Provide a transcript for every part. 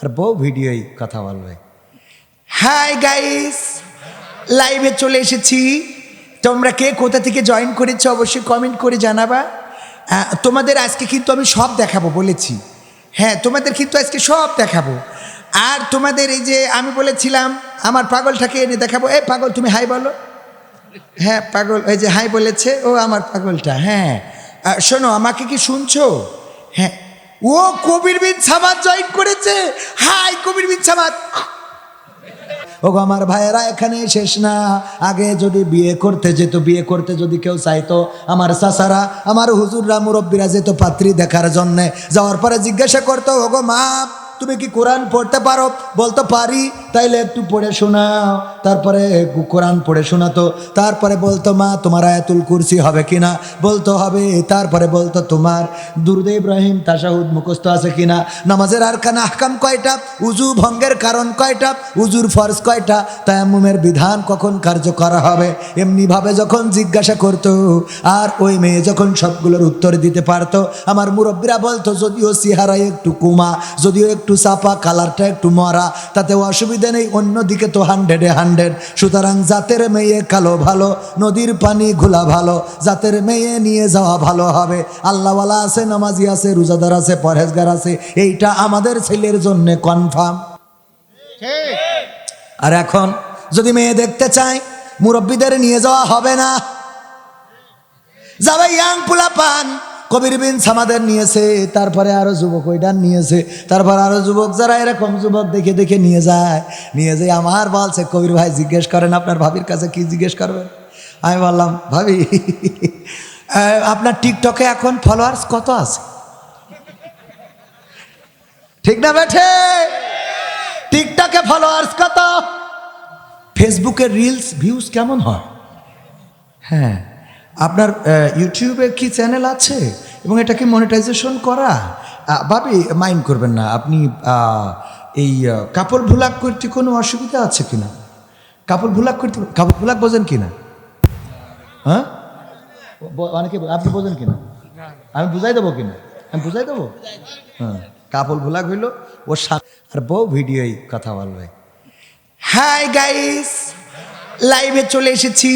আর বউ ভিডিওই কথা বলবে। হাই গাইস লাইভে চলে এসেছি। তোমরা কে কোথা থেকে জয়েন করেছ অবশ্যই কমেন্ট করে জানাবা। তোমাদের আজকে কিন্তু আমি সব দেখাবো বলেছি। হ্যাঁ তোমাদের কিন্তু আজকে সব দেখাবো। আর তোমাদের এই যে আমি বলেছিলাম, আমার পাগলটাকে এনে দেখাবো। এ পাগল, তুমি হাই বলো। হ্যাঁ পাগল ওই যে হাই বলেছে, ও আমার পাগলটা হ্যাঁ। শোনো, আমাকে কি শুনছো? হ্যাঁ ও কবির বিন সামাদ জয়েন করেছে। হাই কবির বিন সামাদ। ও আমার ভাইয়েরা, এখানে শেষ না। আগে যদি বিয়ে করতে যেত, বিয়ে করতে যদি কেউ চাইতো, আমার চাচারা, আমার হুজুররা, মুরব্বীরা যেত পাত্রী দেখার জন্যে। যাওয়ার পরে জিজ্ঞাসা করতো, ওগো মা, তুমি কি কোরআন পড়তে পারো? বলতো, পারি। তাইলে একটু পড়ে শোনাও। তারপরে কোরআন পড়ে শোনাতো। তারপরে বলতো, মা, তোমার আয়াতুল কুরসি হবে কিনা? বলতো, হবে। তারপরে বলতো, তোমার দুরুদ ইব্রাহিম তাসাহুদ মুখস্থ আছে কিনা? নামাজের আর কানা আহকাম কয়টা? উজু ভঙ্গের কারণ কয়টা? উজুর ফরজ কয়টা? তায়াম্মুমের বিধান কখন কার্য করা হবে? এমনিভাবে যখন জিজ্ঞাসা করতো, আর ওই মেয়ে যখন সবগুলোর উত্তর দিতে পারতো, আমার মুরব্বীরা বলতো, যদিও সিহারায় একটু কুমা, যদিও একটু চাপা, কালারটা একটু মরা, তাতে অসুবিধা নেই অন্যদিকে তো হান্ড্রেডে হান্ড্রেড সুতরাং জাতের মেয়ে কালো ভালো নদীর পানি ঘোলা ভালো জাতের মেয়ে নিয়ে যাওয়া ভালো হবে। আল্লাহওয়ালা আছে নামাজি আছে রোজাদার আছে পরহেজগার আছে এইটা আমাদের ছেলের জন্য কনফার্ম আর এখন যদি মেয়ে দেখতে চাই মুরব্বীদের নিয়ে যাওয়া হবে না। যাবে ইয়াং পোলা পান কবির বিন সামাদের নিয়েছে, তারপরে আরও যুবক ওইটার নিয়েছে, তারপর আরও যুবক যারা এরকম যুবক দেখে দেখে নিয়ে যায় নিয়ে যায়, আমার বলছে, কবির ভাই জিজ্ঞেস করেন, আপনার ভাবির কাছে কি জিজ্ঞেস করবেন আমি বললাম, ভাবি আপনার টিকটকে এখন ফলোয়ার্স কত আছে? ঠিক না বেঠে? টিকটকে ফলোয়ার্স কত? ফেসবুকের রিলস ভিউজ কেমন হয়? হ্যাঁ। আপনার ইউটিউবে কি চ্যানেল আছে? এবং এটা কি মনিটাইজেশন করা? ভাবি মাইন্ড করবেন না। আপনি এই কাপড় ভুলাক করতে কোনো অসুবিধা আছে কিনা? কাপড় ভুলাক করতে, কাপড় ভুলাক বোঝেন কিনা? হ্যাঁ? অনেকে আপনি বোঝেন কিনা? আমি বুঝাই দেবো কিনা? আমি বুঝাই দেবো? হ্যাঁ কাপড় ভুলাক হইল ওর সাথে আর বউ ভিডিওই কথা বলবে। হাই গাইস লাইভে চলে এসেছি।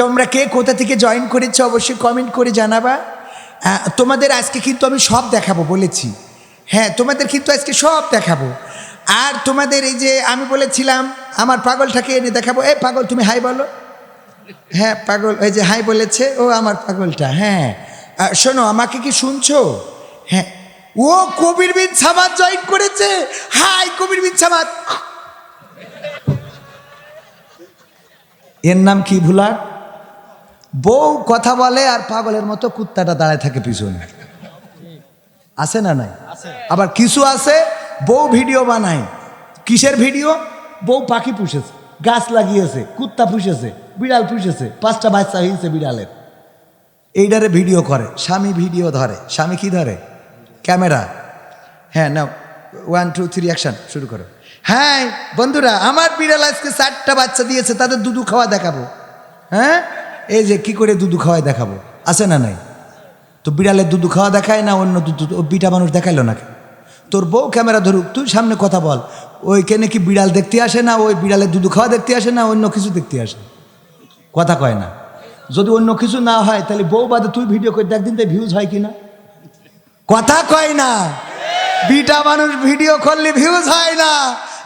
তোমরা কে কোথা থেকে জয়েন করেছ অবশ্যই কমেন্ট করে জানাবা। তোমাদের আজকে কিন্তু আমি সব দেখাবো বলেছি। হ্যাঁ তোমাদের কিন্তু আজকে সব দেখাবো। আর তোমাদের এই যে আমি বলেছিলাম, আমার পাগলটাকে এনে দেখাবো। এ পাগল, তুমি হাই বলো। হ্যাঁ পাগল ওই যে হাই বলেছে, ও আমার পাগলটা হ্যাঁ। শোনো, আমাকে কি শুনছো? হ্যাঁ। ও কবির বিন সামাদ জয়েন করেছে। হাই কবির বিন সামাদ। এর নাম কি ভুলার? বউ কথা বলে আর পাগলের মতো কুত্তাটা দাঁড়ায় থাকে পিছনে। আছে না নাই? আবার কিছু আছে বউ ভিডিও বানায়। কিসের ভিডিও? বউ পাখি পুষেছে গাছ লাগিয়েছে কুত্তা পুষেছে বিড়াল পুষেছে পাঁচটা বাচ্চা হয়েছে বিড়ালের। এইটারে ভিডিও করে স্বামী ভিডিও ধরে। স্বামী কি ধরে? ক্যামেরা। হ্যাঁ না ওয়ান টু থ্রি অ্যাকশন শুরু করো। হ্যাঁ বন্ধুরা আমার বিড়াল আজকে চারটা বাচ্চা দিয়েছে তাদের দুধু খাওয়া দেখাবো। হ্যাঁ? এই যে কি করে দুধু খাওয়াই দেখাবো? আছে না নাই? তো বিড়ালের দুধু খাওয়া দেখায় না অন্য দুধ বিটা মানুষ দেখাইলো নাকি? তোর বউ ক্যামেরা ধরুক, তুই সামনে কথা বল। ওইখানে কি বিড়াল দেখতে আসে না, ওই বিড়ালের দুধু খাওয়া দেখতে আসে না, অন্য কিছু দেখতে আসে? কথা কয় না। যদি অন্য কিছু না হয়, তাহলে বউ বাদে তুই ভিডিও করে দেখ দিন তাই ভিউজ হয় কিনা? কথা কয় না। বিটা মানুষ ভিডিও করলে ভিউজ হয় না।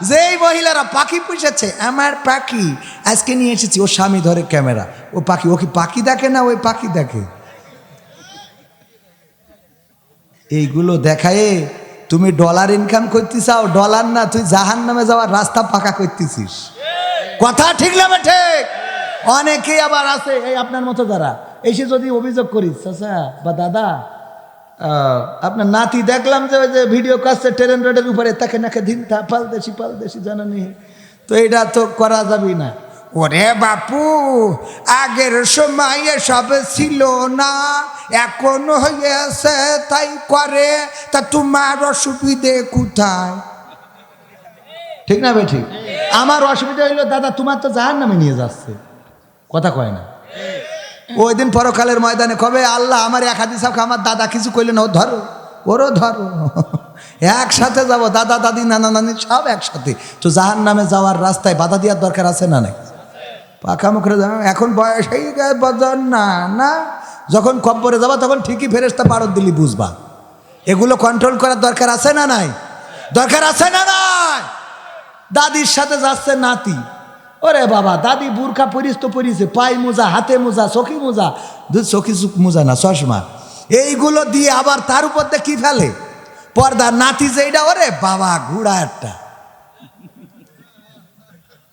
যেই মহিলারা পাখি পুষেছে, আমার পাখি, আজকে নিয়ে এসেছি ওর স্বামী ধরে ক্যামেরা। ও পাখি, ও কি পাখি দেখে না ওই পাখি দেখে? এইগুলো দেখায়ে তুমি ডলার ইনকাম করতে চাও ডলার না, তুই জাহান নামে যাওয়ার রাস্তা পাকা করতেছিস। কথা ঠিক না ঠিক? অনেকেই আবার আছে, এই আপনার মতো যারা। এসে যদি অভিযোগ করিস বা দাদা আপনার নাতি দেখলাম যে ওই যে ভিডিও করছে ট্রেন রোডের উপরে তাকে নাকে দিন তা পালদেশি পালদেশি জানা নেই তো এটা তো করা যাবে না। ওরে বাপু আগের সময় এসব ছিল না এখন হয়েছে তাই করে তা তোমার অসুবিধে কোথায়? ঠিক না বে ঠিক? আমার অসুবিধা হইল দাদা তোমার তো জাহান নামে নিয়ে যাচ্ছে। কথা কয় না। ওই দিন পরকালের ময়দানে কবে আল্লাহ আমার এক হাদিস আমার দাদা কিছু কইলে না ও ধরো, ওরও ধরো। একসাথে যাব, দাদা, দাদি, নানা, নানি, সব একসাথে। তো জাহান নামে যাওয়ার রাস্তায় বাধা দেওয়ার দরকার আছে না নাই? পাকা মুখে যাও। এখন বয়স হয়ে বদন, না না। যখন কব্বরে যাবা, তখন ঠিকই ফেরেস্তা পারত দিলি, বুঝবা। এগুলো কন্ট্রোল করার দরকার আছে না নাই? দরকার আছে না নাই? দাদির সাথে যাচ্ছে নাতি। ওরে বাবা, দাদি বুরকা পরিস তো পরিছে পাই মোজা, হাতে মোজা চকি মোজা চকি চুক মোজা না, চশমা। এইগুলো দিয়ে আবার তার উপর দিয়ে কি ফেলে? পর্দা নাতি যেইটা ওরে বাবা, ঘুড়া একটা।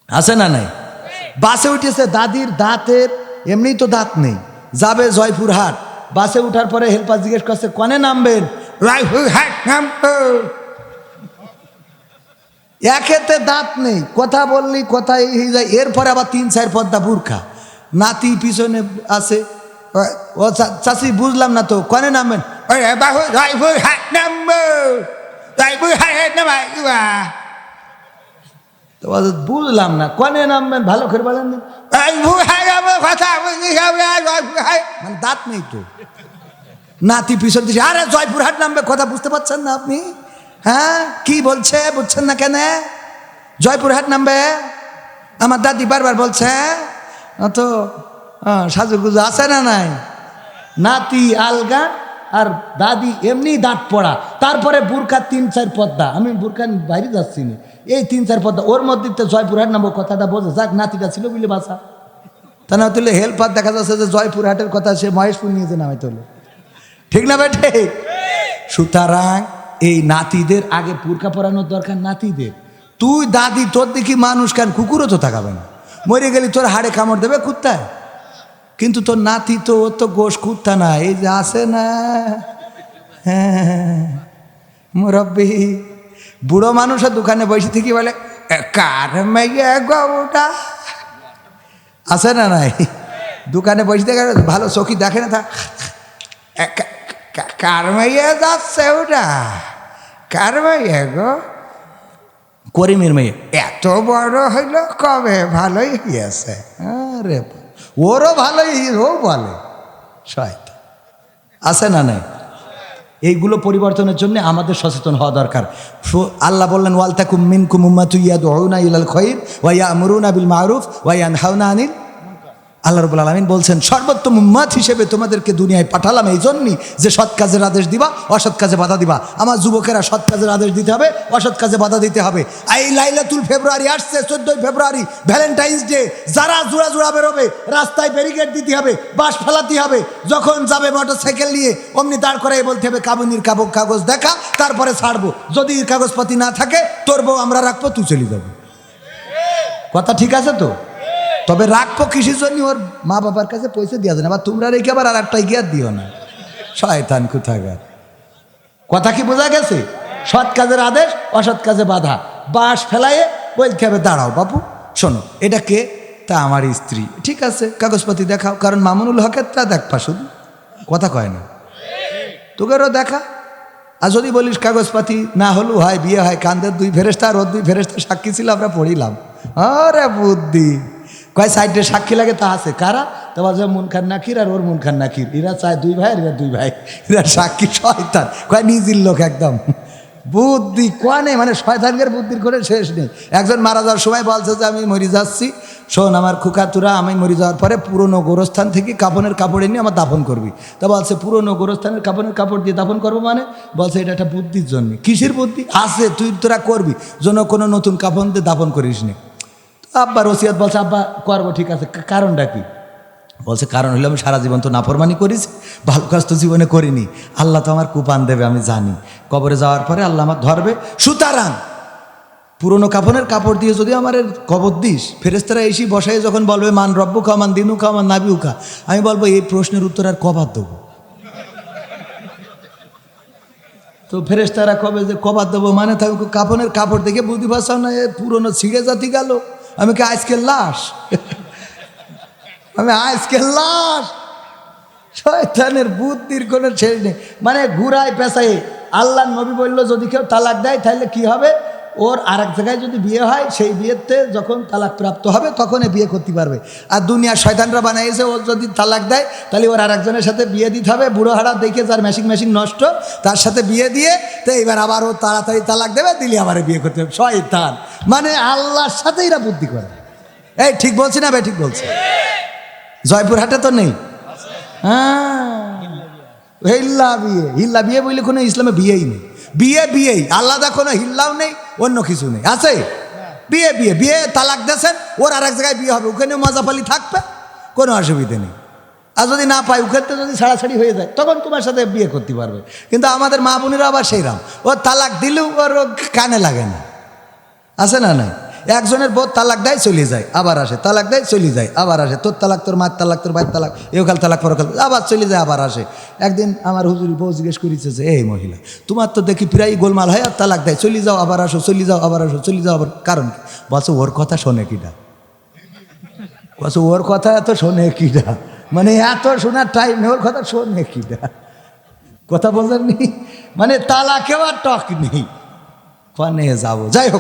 আছে না নাই? বাসে উঠেছে দাদির দাঁতের, এমনি তো দাঁত নেই। যাবে জয়পুরহাট। বাসে উঠার পরে হেল্পার জিজ্ঞেস করছে, কনে নামবেন? রায়পুরহাট নামবো। একেতে দাঁত নেই, কথা বললি কথা এই যায়, এরপরে আবার তিন, চার পদ্মা বুরখা। নাতি পিছনে আছে ও- ও চা- চাচি, বুঝলাম না তো, কনে নামবেন? বুঝলাম না, কনে নামবেন? ভালো করে বলেন। মানে দাঁত নেই তো। নাতি পিছন দিছে আরে জয়পুরহাট নামবে, কথা বুঝতে পারছেন না আপনি? হ্যাঁ? কি বলছে? বুঝছেন না কেন? জয়পুরহাট নামবে। আমার দাদি বারবার বলছে তো সাজুগুজু আছে না নাই? নাতি আলগা আর দাদি এমনি দাঁত পড়া। তারপরে বুরকা তিন চার পদ্মা। আমি বুরকা বাইরে যাচ্ছি না। এই তিন চার পদ্মা, ওর মধ্যে তো জয়পুরহাট নামবো, কথাটা বোঝে যাক, নাতিটা ছিল বুঝলে বাসা তা না তুলে হেল্পার দেখা যাচ্ছে যে জয়পুরহাটের কথা সে মহেশপুর নিয়েছে নামে তোলে ঠিক না বেঠে সুতরাং এই নাতিদের আগে পুরকা পরানোর দরকার নাতিদের। তুই দাদি তোর দেখি মানুষ কেন কুকুরও তো তাকাবে না। মরে গেলি তোর হাড়ে কামড় দেবে কুত্তায়। কিন্তু তোর নাতি তো ওর তো গোশ কুত্তা না এই যে আসে না। হ্যাঁ মুরব্বী বুড়ো মানুষের দোকানে বসে থেকে বলে "এ, কার মেয়ে আছে না নাই। দোকানে বসে থেকে ভালো চকি দেখে না তা। এ, কা- কা- কার মেয়ে যাচ্ছে ওটা। কার মেয়ে গো। করিমের মেয়ে। এত বড় হইল কবে? ভালোই হইয়াছে। আরে ওরও ভালোই ও বলে। আছে না নাই? এইগুলো পরিবর্তনের জন্য আমাদের সচেতন হওয়া দরকার। আল্লাহ বললেন ওয়ালতাকুম মিনকুম উম্মাতু ইয়াদউনা ইলাল খায়র ওয়া ইয়ামুরুনা বিল মারুফ ওয়া ইয়ানহাউনা আনিল আল্লাহ রবুল আলমিন বলছেন, সর্বোত্তম উম্মাত হিসেবে তোমাদেরকে দুনিয়ায় পাঠালাম এই জন্যই যে সৎ কাজের আদেশ দিবা, অসৎ কাজে বাধা দিবা। আমার যুবকেরা সৎ কাজের আদেশ দিতে হবে, অসৎ কাজে বাধা দিতে হবে। এই লাইলাতুল ফেব্রুয়ারি আসছে, চোদ্দই ফেব্রুয়ারি, ভ্যালেন্টাইন্স ডে, যারা জোড়া জোড়া বেরোবে, রাস্তায় ব্যারিকেড দিতে হবে বাস ফেলাতে হবে। যখন যাবে মোটর সাইকেল নিয়ে, অমনি দাঁড় করাই বলতে হবে কাবুনির কাবক কাগজ দেখা, তারপরে ছাড়বো। যদি কাগজপাতি না থাকে, তোর বউ আমরা রাখব, তুই চলে যাবি। কথা ঠিক আছে তো? তবে রাখব কিসের জন্য ওর মা বাবার কাছে পয়সা দিয়া দেন আবার তোমরা রেখে আবার আর একটাই গিয়ার দিও না। শয়তান কোথাকার? কথা কি বোঝা গেছে? সৎ কাজের আদেশ, অসৎ কাজে বাধা। বাস ফেলাইয়ে বলতে হবে, দাঁড়াও বাপু, শোনো, এটা কে? তা আমার স্ত্রী। ঠিক আছে, কাগজপাতি দেখাও, কারণ মামুনুল হকের তা দেখবা শুধু। কথা কয় না। তোকেরও দেখা? আর যদি বলিস কাগজপাতি না হলেও হয়, বিয়ে হয়, কান্দের দুই ফেরেস্তা ওর দুই ফেরেস্তা সাক্ষী ছিল, আমরা পড়িলাম। আরে বুদ্ধি! কয় সাইডে সাক্ষী লাগে তা আছে। কারা? তোমার যে মুন খান নাকির আর ওর মুন খান নাকির। এরা চায় দুই ভাই এরা দুই ভাই। এরা সাক্ষী শয়তান। কয় নিজের লোক একদম। বুদ্ধি কোয়ানে? মানে শয়তানকের বুদ্ধির করে শেষ নেই। একজন মারা যাওয়ার সময় বলছে যে, আমি মরি যাচ্ছি। শোন, আমার খুকাতুরা আমি মরে যাওয়ার পরে পুরনো গোরস্থান থেকে কাপনের কাপড় এনে আমার দাফন করবি। তা বলছে, পুরনো গোরস্থানের কাপনের কাপড় দিয়ে দাফন করব মানে? বলছে, এটা একটা বুদ্ধির জন্য। কিসের বুদ্ধি? আছে, তুই তোরা করবি। যেন কোনো নতুন কাপন দিয়ে দাফন করিস নি। তো আব্বা রসিয়াত বলছে, আব্বা, করব, ঠিক আছে। কারণটা কি? বলছে, কারণ হলো আমি সারা জীবন তো নাফরমানি করেছি, ভালো কাজ তো জীবনে করিনি। আল্লাহ তো আমার কুপান দেবে, আমি জানি। কবরে যাওয়ার পরে আল্লাহ আমার ধরবে সুতরাং পুরনো কাপনের কাপড় দিয়ে যদি আমার কবর দিস ফেরেস্তারা এসে বসাই যখন বলবে, মান রব্বু খা মান দিনু খা মান নাবিউ খা আমি বলব, এই প্রশ্নের উত্তর আর কবার দেবো? তো ফেরেস্তারা কবে যে কবার দেবো মানে তাই কাপনের কাপড় দেখে বুদ্ধি ভাষা না পুরনো ছিঁড়ে জাতি গেল। আমি কি আজকে লাশ? আমি আজকে লাশ। শয়তানের বুদ্ধির কোনো ছেড়ে নেই। মানে ঘুরায় পেশায় আল্লাহ নবী বলল, যদি কেউ তালাক দেয়, তাহলে কি হবে? ওর আর এক জায়গায় যদি বিয়ে হয়, সেই বিয়েতে যখন তালাক প্রাপ্ত হবে তখন বিয়ে করতে পারবে। আর দুনিয়ার শয়তানরা বানাইছে ও যদি তালাক দেয়, তাহলে ওর আর একজনের সাথে বিয়ে দিতে হবে। বুড়ো হাড়া দেখে যার মেশিন মেশিন নষ্ট, তার সাথে বিয়ে দিয়ে, তো এবার আবার ও তাড়াতাড়ি তালাক দেবে, দিলে আবার বিয়ে করতে হবে। শয়তান। মানে আল্লাহর সাথে এরা বুদ্ধি করে। এই, ঠিক বলছি না ভাই? ঠিক বলছি। জয়পুরহাটে তো নেই। হ্যাঁ। হিল্লা বিয়ে। হিল্লা বিয়ে বলে কোনো ইসলামে বিয়েই নেই। বিয়ে বিয়েই আলাদা কোনো হিল্লাও নেই, অন্য কিছু নেই। আছে? বিয়ে বিয়ে। বিয়ে তালাক দেশেন ওর আর এক জায়গায় বিয়ে হবে। ওখানে মজাফালি থাকবে, কোনো অসুবিধে নেই। আর যদি না পাই ওখান থেকে যদি ছাড়াছাড়ি হয়ে যায়, তখন তোমার সাথে বিয়ে করতে পারবে। কিন্তু আমাদের মা বোনেরা আবার সেইরাম ও তালাক দিলেও ওর কানে লাগে না। আছে না নাই? একজনের বোধ তালাক দেয়, চলে যায়, আবার আসে। তালাক দেয়, চলে যায়, আবার আসে। তোর তালাক, তোর মার তালাক, তোর ভাইয়ের তালাক একাল তালাক পরকাল আবার চলে যায়, আবার আসে। একদিন আমার হুজুরি বউ জিজ্ঞেস করেছে যে, এই মহিলা, তোমার তো দেখি প্রায় গোলমাল হয় আর তালাক দেয়। চলে যাও, আবার আসো, চলে যাও, আবার আসো, চলে যাও, আবার কারণ কি? বলছে, ওর কথা শোনে কিটা বলছে, ওর কথা এত শোনে কিটা মানে এত শোনার টাইম নেই ওর কথা শোনে কিটা কথা বোঝেননি মানে তালাকেও আর টক নেই। কনে যাব? যাই হোক